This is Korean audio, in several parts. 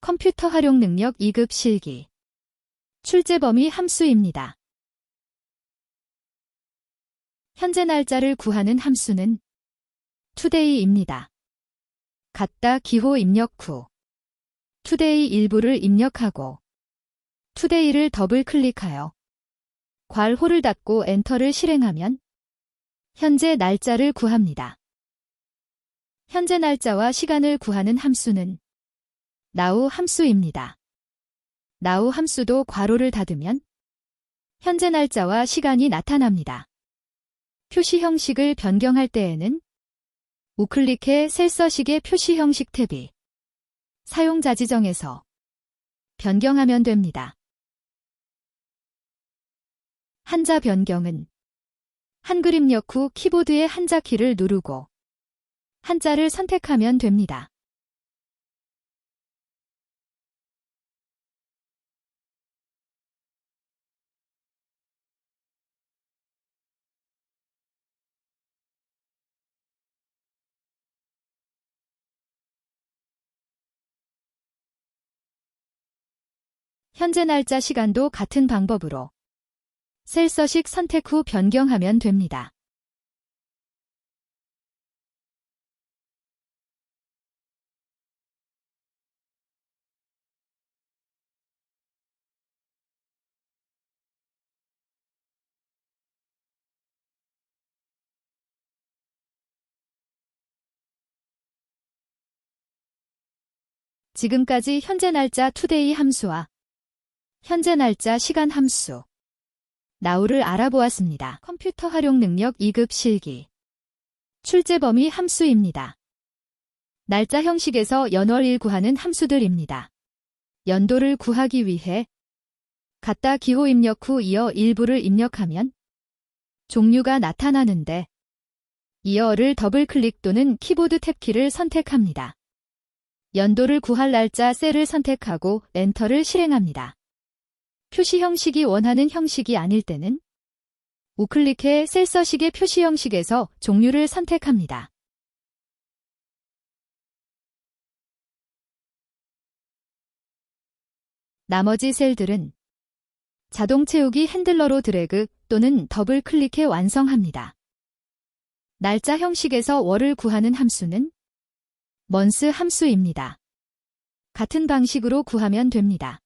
컴퓨터 활용 능력 2급 실기. 출제 범위 함수입니다. 현재 날짜를 구하는 함수는 today입니다. 갖다 기호 입력 후 today 일부를 입력하고 today를 더블 클릭하여 괄호를 닫고 엔터를 실행하면 현재 날짜를 구합니다. 현재 날짜와 시간을 구하는 함수는 now 함수입니다. now 함수도 괄호를 닫으면 현재 날짜와 시간이 나타납니다. 표시 형식을 변경할 때에는 우클릭해 셀서식의 표시 형식 탭이 사용자 지정에서 변경하면 됩니다. 한자 변경은 한글 입력 후 키보드의 한자 키를 누르고 한자를 선택하면 됩니다. 현재 날짜 시간도 같은 방법으로 셀서식 선택 후 변경하면 됩니다. 지금까지 현재 날짜 today 함수와 현재 날짜 시간 함수 now를 알아보았습니다. 컴퓨터 활용 능력 2급 실기 출제 범위 함수입니다. 날짜 형식에서 연월일 구하는 함수들입니다. 연도를 구하기 위해 갖다 기호 입력 후 이어 일부를 입력하면 종류가 나타나는데 이어를 더블 클릭 또는 키보드 탭키를 선택합니다. 연도를 구할 날짜 셀을 선택하고 엔터를 실행합니다. 표시 형식이 원하는 형식이 아닐 때는 우클릭해 셀서식의 표시 형식에서 종류를 선택합니다. 나머지 셀들은 자동 채우기 핸들러로 드래그 또는 더블 클릭해 완성합니다. 날짜 형식에서 월을 구하는 함수는 먼스 함수입니다. 같은 방식으로 구하면 됩니다.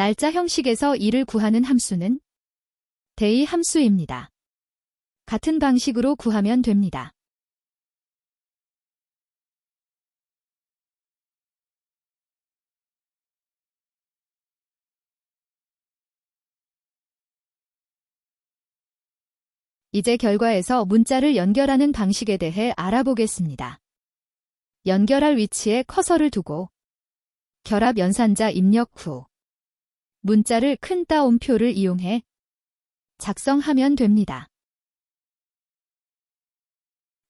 날짜 형식에서 이를 구하는 함수는 day 함수입니다. 같은 방식으로 구하면 됩니다. 이제 결과에서 문자를 연결하는 방식에 대해 알아보겠습니다. 연결할 위치에 커서를 두고 결합 연산자 입력 후 문자를 큰 따옴표를 이용해 작성하면 됩니다.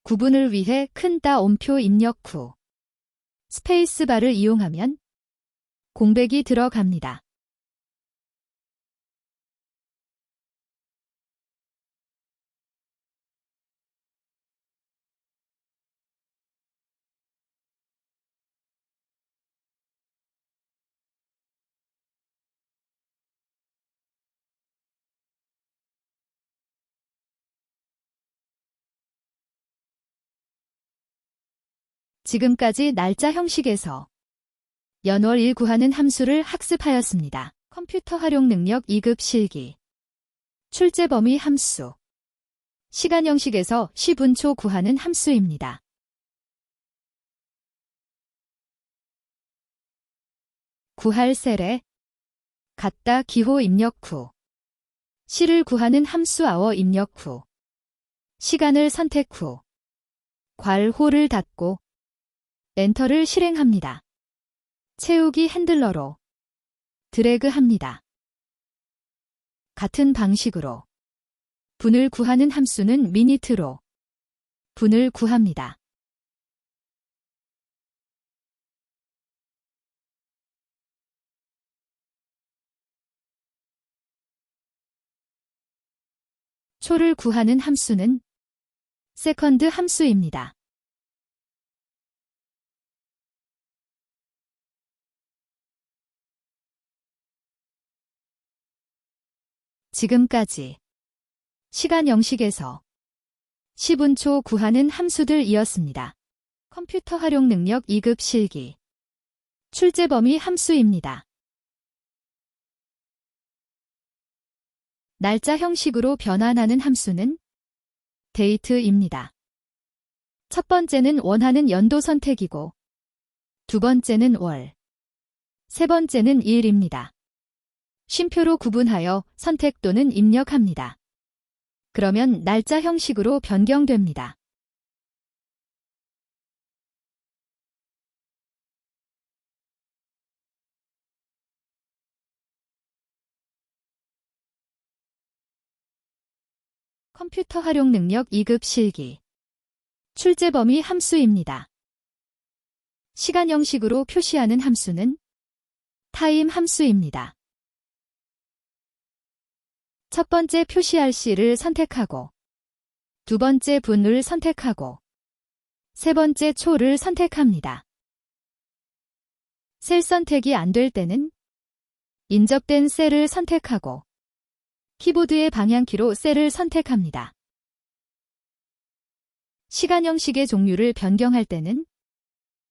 구분을 위해 큰 따옴표 입력 후 스페이스바를 이용하면 공백이 들어갑니다. 지금까지 날짜 형식에서 연월일 구하는 함수를 학습하였습니다. 컴퓨터 활용 능력 2급 실기 출제 범위 함수 시간 형식에서 시분초 구하는 함수입니다. 구할 셀에 갖다 기호 입력 후 시를 구하는 함수 아워 입력 후 시간을 선택 후 괄호를 닫고 엔터를 실행합니다. 채우기 핸들러로 드래그합니다. 같은 방식으로 분을 구하는 함수는 미니트로 분을 구합니다. 초를 구하는 함수는 세컨드 함수입니다. 지금까지 시간 영식에서 10분 초 구하는 함수들이었습니다. 컴퓨터 활용 능력 2급 실기 출제 범위 함수입니다. 날짜 형식으로 변환하는 함수는 데이트입니다. 첫 번째는 원하는 연도 선택이고 두 번째는 월, 세 번째는 일입니다. 쉼표로 구분하여 선택 또는 입력합니다. 그러면 날짜 형식으로 변경됩니다. 컴퓨터 활용 능력 2급 실기 출제 범위 함수입니다. 시간 형식으로 표시하는 함수는 타임 함수입니다. 첫 번째 표시할 C를 선택하고 두 번째 분을 선택하고 세 번째 초를 선택합니다. 셀 선택이 안 될 때는 인접된 셀을 선택하고 키보드의 방향키로 셀을 선택합니다. 시간 형식의 종류를 변경할 때는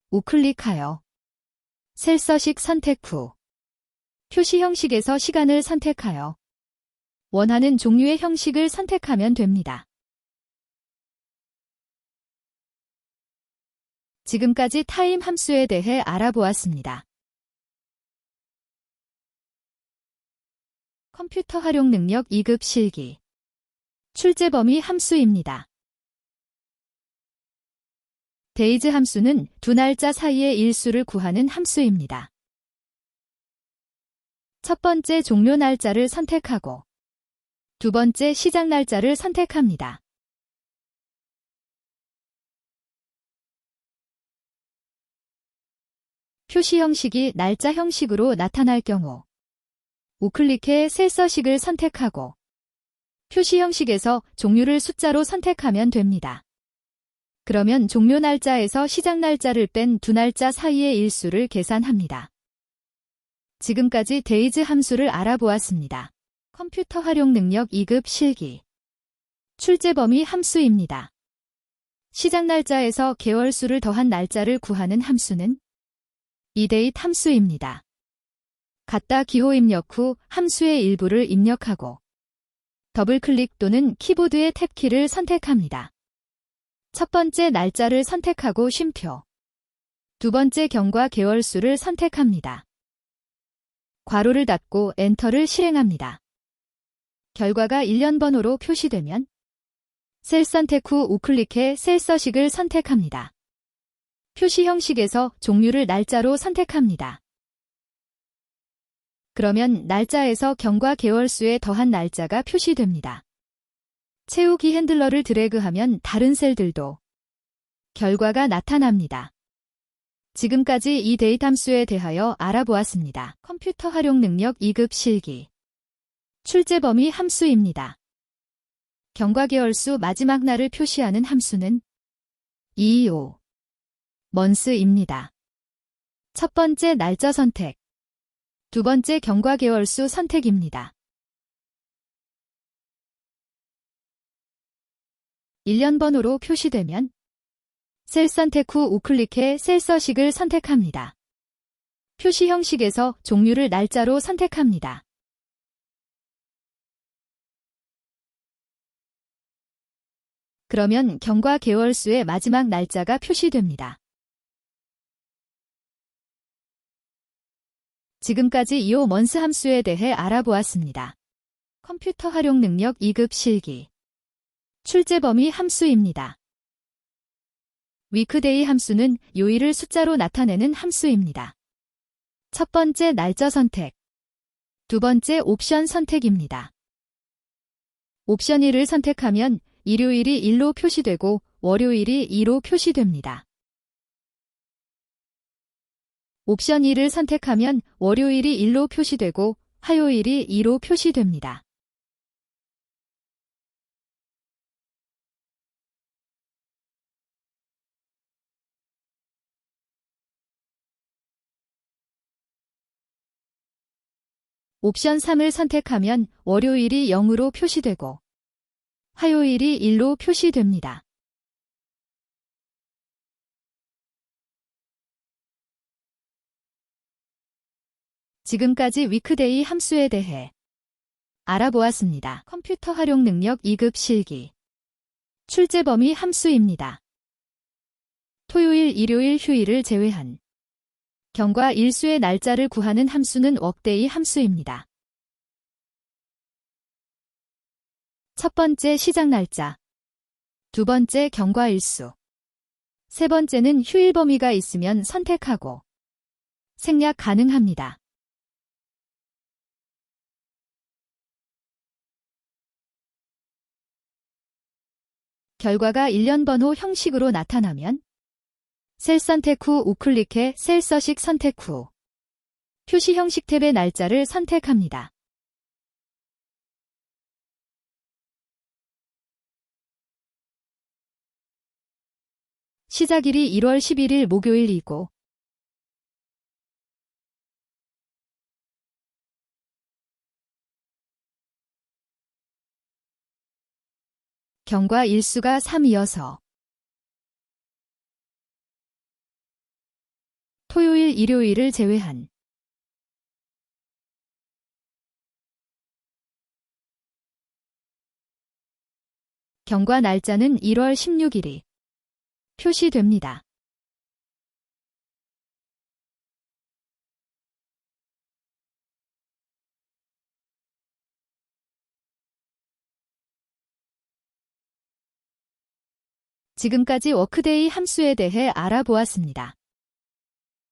우클릭하여 셀 서식 선택 후 표시 형식에서 시간을 선택하여 원하는 종류의 형식을 선택하면 됩니다. 지금까지 타임 함수에 대해 알아보았습니다. 컴퓨터 활용 능력 2급 실기 출제 범위 함수입니다. 데이즈 함수는 두 날짜 사이의 일수를 구하는 함수입니다. 첫 번째 종료 날짜를 선택하고 두 번째 시작 날짜를 선택합니다. 표시 형식이 날짜 형식으로 나타날 경우 우클릭해 셀 서식을 선택하고 표시 형식에서 종류를 숫자로 선택하면 됩니다. 그러면 종료 날짜에서 시작 날짜를 뺀 두 날짜 사이의 일수를 계산합니다. 지금까지 데이즈 함수를 알아보았습니다. 컴퓨터 활용 능력 2급 실기 출제 범위 함수입니다. 시작 날짜에서 개월 수를 더한 날짜를 구하는 함수는 이데이트 함수입니다. 갖다 기호 입력 후 함수의 일부를 입력하고 더블클릭 또는 키보드의 탭키를 선택합니다. 첫 번째 날짜를 선택하고 쉼표 두 번째 경과 개월 수를 선택합니다. 괄호를 닫고 엔터를 실행합니다. 결과가 1년 번호로 표시되면 셀 선택 후 우클릭해 셀 서식을 선택합니다. 표시 형식에서 종류를 날짜로 선택합니다. 그러면 날짜에서 경과 개월수에 더한 날짜가 표시됩니다. 채우기 핸들러를 드래그하면 다른 셀들도 결과가 나타납니다. 지금까지 이 데이터 함수에 대하여 알아보았습니다. 컴퓨터 활용 능력 2급 실기 출제 범위 함수입니다. 경과계열수 마지막 날을 표시하는 함수는 225 먼스입니다. 첫 번째 날짜 선택 두 번째 경과계열수 선택입니다. 1년 번호로 표시되면 셀 선택 후 우클릭해 셀 서식을 선택합니다. 표시 형식에서 종류를 날짜로 선택합니다. 그러면 경과 개월수의 마지막 날짜가 표시됩니다. 지금까지 이오 먼스 함수에 대해 알아보았습니다. 컴퓨터 활용 능력 2급 실기 출제 범위 함수입니다. 위크데이 함수는 요일을 숫자로 나타내는 함수입니다. 첫 번째 날짜 선택 두 번째 옵션 선택입니다. 옵션 1을 선택하면 일요일이 1로 표시되고 월요일이 2로 표시됩니다. 옵션 2를 선택하면 월요일이 1로 표시되고 화요일이 2로 표시됩니다. 옵션 3을 선택하면 월요일이 0으로 표시되고 화요일이 1로 표시됩니다. 지금까지 위크데이 함수에 대해 알아보았습니다. 컴퓨터 활용 능력 2급 실기 출제 범위 함수입니다. 토요일, 일요일, 휴일을 제외한 경과 일수의 날짜를 구하는 함수는 웍데이 함수입니다. 첫 번째 시작 날짜, 두 번째 경과 일수, 세 번째는 휴일 범위가 있으면 선택하고 생략 가능합니다. 결과가 1년 번호 형식으로 나타나면 셀 선택 후 우클릭해 셀 서식 선택 후 표시 형식 탭의 날짜를 선택합니다. 시작일이 1월 11일 목요일이고 경과 일수가 3이어서 토요일, 일요일을 제외한 경과 날짜는 1월 16일이 표시됩니다. 지금까지 워크데이 함수에 대해 알아보았습니다.